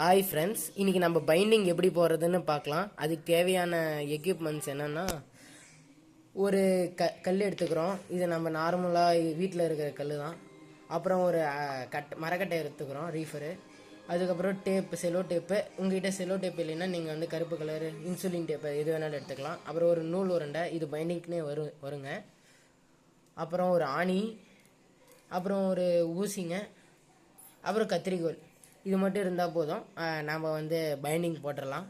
Hi friends இன்றைக்கி நம்ம binding எப்படி போகிறதுன்னு பார்க்கலாம். அதுக்கு தேவையான எக்யூப்மெண்ட்ஸ் என்னென்னா ஒரு க கல் எடுத்துக்கிறோம். இது நம்ம நார்மலாக வீட்டில் இருக்கிற கல் தான் அப்புறம் ஒரு கட் மரக்கட்டை எடுத்துக்கிறோம் ரீஃபரு அதுக்கப்புறம் டேப்பு செலோ டேப்பு உங்ககிட்ட செலோ டேப் இல்லைன்னா நீங்கள் வந்து கருப்பு கலர் இன்சுலின் டேப்பு எது வேணாலும் எடுத்துக்கலாம். அப்புறம் ஒரு நூல் உருண்டை இது பைண்டிங்னே வரும் வருங்க. அப்புறம் ஒரு ஆணி. அப்புறம் ஒரு ஊசிங்க. அப்புறம் கத்திரிக்கோல் இது மட்டும் இருந்தால் போதும். நாம் வந்து பைண்டிங் போட்டுடலாம்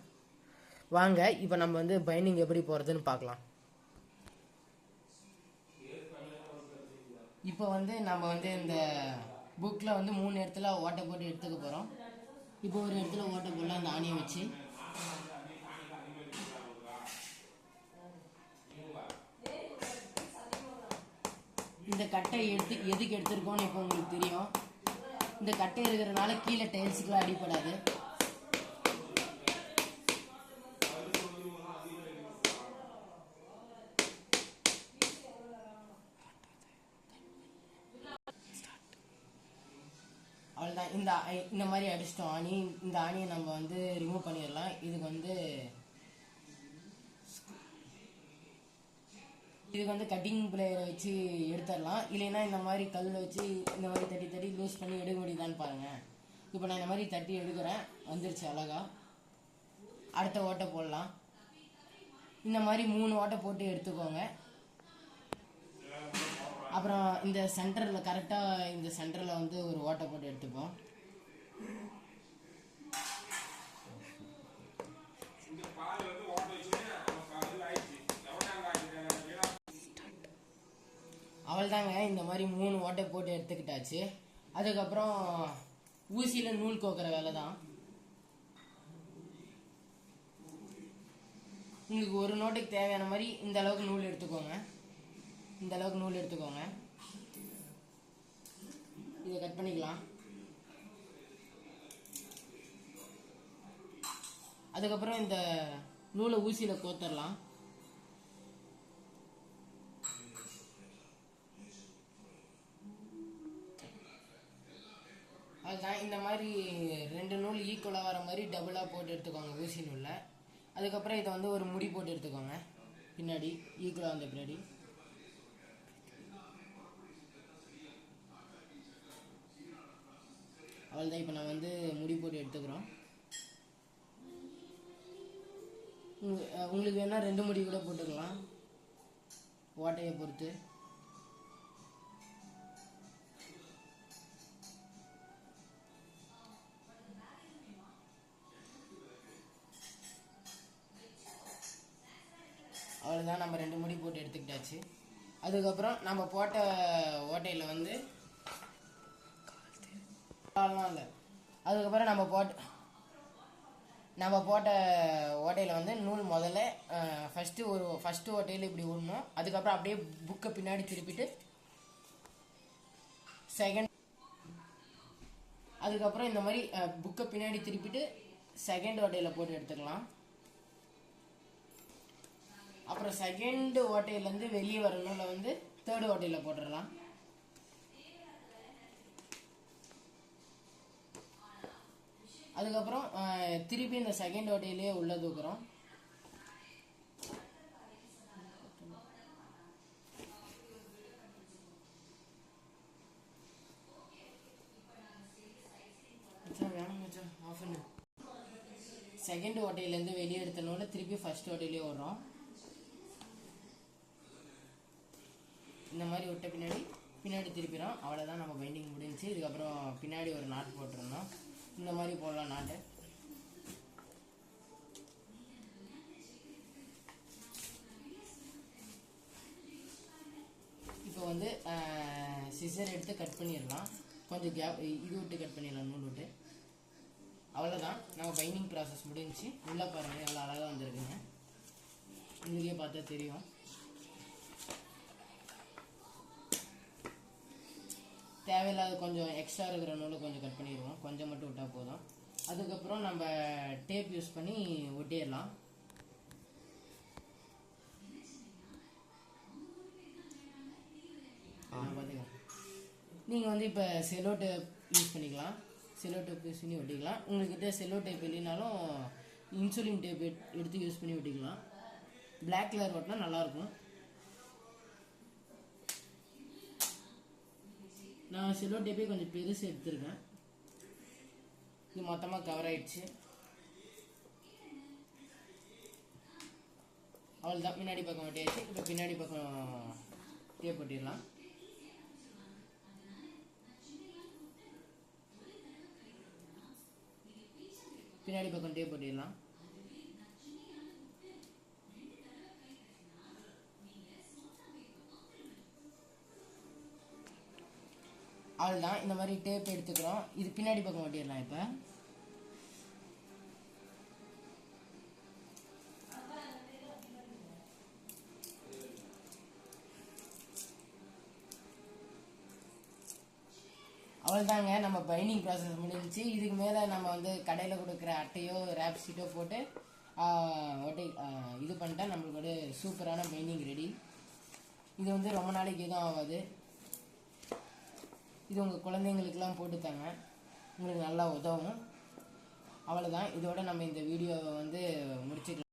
வாங்க இப்போ நம்ம வந்து பைண்டிங் எப்படி போகிறதுன்னு பார்க்கலாம். இப்போ வந்து நம்ம வந்து இந்த புக்கில் வந்து மூணு இடத்துல ஓட்டை போட்டு எடுத்துக்க போகிறோம் இப்போ ஒரு இடத்துல ஓட்டை போடலாம் அந்த ஆணியை வச்சு. இந்த கட்டை எடுத்து எதுக்கு எடுத்திருக்கோன்னு இப்போ உங்களுக்கு தெரியும். இந்த கட்டை இருக்கிறதுனால கீழே டைல்ஸுக்குலாம் அடிப்படாது அவ்வளோதான் இந்த இந்த மாதிரி அடிச்சிட்டோம். ஆணி இந்த ஆணியை நம்ம வந்து ரிமூவ் பண்ணிடலாம். இதுக்கு வந்து இதுக்கு வந்து கட்டிங் பிளேயரை வச்சு எடுத்துடலாம் இல்லைன்னா இந்த மாதிரி கல்லை வச்சு இந்த மாதிரி தட்டி தட்டி லூஸ் பண்ணி எடுக்க முடியுதான்னு பாருங்க. இப்போ நான் இந்த மாதிரி தட்டி எடுக்கிறேன். வந்துருச்சு அழகா. அடுத்த ஓட்டை போடலாம். இந்த மாதிரி மூணு ஓட்டை போட்டு எடுத்துக்கோங்க. அப்புறம் இந்த சென்டரில் கரெக்டாக இந்த சென்டரில் வந்து ஒரு ஓட்டை போட்டு எடுத்துப்போம். தாங்க இந்த மாதிரி மூணு ஓட்டை போட்டு எடுத்துக்கிட்டாச்சு. அதுக்கப்புறம் ஊசியில் நூல் கோக்குற வேலை தான் உங்களுக்கு ஒரு நோட்டுக்கு தேவையான மாதிரி இந்த அளவுக்கு நூல் எடுத்துக்கோங்க. இந்த அளவுக்கு நூல் எடுத்துக்கோங்க. இதை கட் பண்ணிக்கலாம். அதுக்கப்புறம் இந்த நூலை ஊசியில் கோத்தரலாம். இந்த மாதிரி ரெண்டு நூல் ஈக்குவலாக வர மாதிரி டபுளாக போட்டு எடுத்துக்கோங்க ஊசி நூலில். அதுக்கப்புறம் இதை வந்து ஒரு முடி போட்டு எடுத்துக்கோங்க. பின்னாடி ஈக்குவலாக வந்த பின்னாடி. அவ்வளோதான் இப்போ நான் வந்து முடி போட்டு எடுத்துக்கிறோம். உங்களுக்கு வேணால் ரெண்டு முடி கூட போட்டுக்கலாம். ஓட்டையை பொறுத்து. ஆச்சு அதுக்கப்புறம் நம்ம போட்ட ஓட்டையில் வந்து கால்லாம் இல்லை. அதுக்கப்புறம் நம்ம போட்ட நம்ம போட்ட ஓட்டையில் வந்து நூல் முதல்ல ஃபஸ்ட்டு ஒரு ஃபஸ்ட்டு ஓட்டையில் இப்படி விடணும் அதுக்கப்புறம் அப்படியே புக்கை பின்னாடி திருப்பிட்டு செகண்ட் அதுக்கப்புறம் இந்த மாதிரி புக்கை பின்னாடி திருப்பிட்டு செகண்ட் ஓட்டையில் போட்டு எடுத்துக்கலாம். அப்புறம் செகண்ட் ஓட்டையிலேருந்து வெளியே வர நூலை வந்து தேர்ட் ஓட்டையில் போட்டுடலாம். அதுக்கப்புறம் திருப்பி இந்த செகண்ட் ஓட்டையிலேயே உள்ள தூக்குறோம். செகண்ட் ஓட்டையிலேருந்து வெளியே எடுத்தனோட திருப்பி ஃபர்ஸ்ட் ஓட்டையிலேயே விடுறோம் இந்த மாதிரி விட்ட பின்னாடி பின்னாடி திருப்பிடும். அவ்வளோதான் நம்ம பைண்டிங் முடிஞ்சுச்சு. இதுக்கப்புறம் பின்னாடி ஒரு நாட் போட்டிருந்தோம். இந்த மாதிரி போடலாம் நாட்டு இப்போ வந்து சிசர் எடுத்து கட் பண்ணிடலாம். கொஞ்சம் கேப் இது விட்டு கட் பண்ணிடலாம் நூல் விட்டு. அவ்வளோதான் நம்ம பைண்டிங் ப்ராசஸ் முடிஞ்சுச்சு. உள்ளே பாருங்கள் எவ்வளோ அழகாக வந்திருக்குங்க. உங்களுக்கே பார்த்தா தெரியும். தேவையில்லாத கொஞ்சம் எக்ஸ்ட்ரா இருக்கிற நூலை கொஞ்சம் கட் பண்ணிடுவோம். கொஞ்சம் மட்டும் விட்டால் போதும். அதுக்கப்புறம் நம்ம டேப் யூஸ் பண்ணி ஒட்டிடலாம். பார்த்துக்கலாம் நீங்கள் வந்து இப்போ செலோ டேப் யூஸ் பண்ணிக்கலாம். செல்லோ டேப் யூஸ் பண்ணி ஒட்டிக்கலாம். உங்கள்கிட்ட செல்லோ டேப் இல்லைனாலும் இன்சுலின் டேப் எடுத்து யூஸ் பண்ணி ஒட்டிக்கலாம். பிளாக் கலர் ஒட்டினா நல்லாயிருக்கும் செல்லோ டேப்பே கொஞ்சம் பெருசு எடுத்துருக்கேன் இது மொத்தமாக கவர் ஆயிடுச்சு. அவ்வளோதான் முன்னாடி பக்கம் ஒட்டியாச்சு இப்போ பின்னாடி பக்கம் டேப் ஒட்டிடலாம். பின்னாடி பக்கம் டேப் ஒட்டிடலாம். அவ்வளோதான் இந்த மாதிரி டேப் எடுத்துக்கிறோம். இது பின்னாடி பக்கம் ஒட்டிடலாம் இப்போ. அவ்வளோதாங்க நம்ம பைனிங் ப்ராசஸ் முடிஞ்சுச்சு. இதுக்கு மேலே நம்ம வந்து கடையில் கொடுக்குற அட்டையோ ரேப் ஷீட்டோ போட்டு ஒட்டி இது பண்ணிட்டா நம்மளுக்கு ஒரு சூப்பரான பைனிங் ரெடி இது வந்து ரொம்ப நாளைக்கு எதுவும் ஆகாது. இது உங்கள் குழந்தைங்களுக்கெல்லாம் போட்டுத்தாங்க உங்களுக்கு நல்லா உதவும். அவ்வளோதான் இதோட நம்ம இந்த வீடியோவை வந்து முடிச்சுக்கலாம்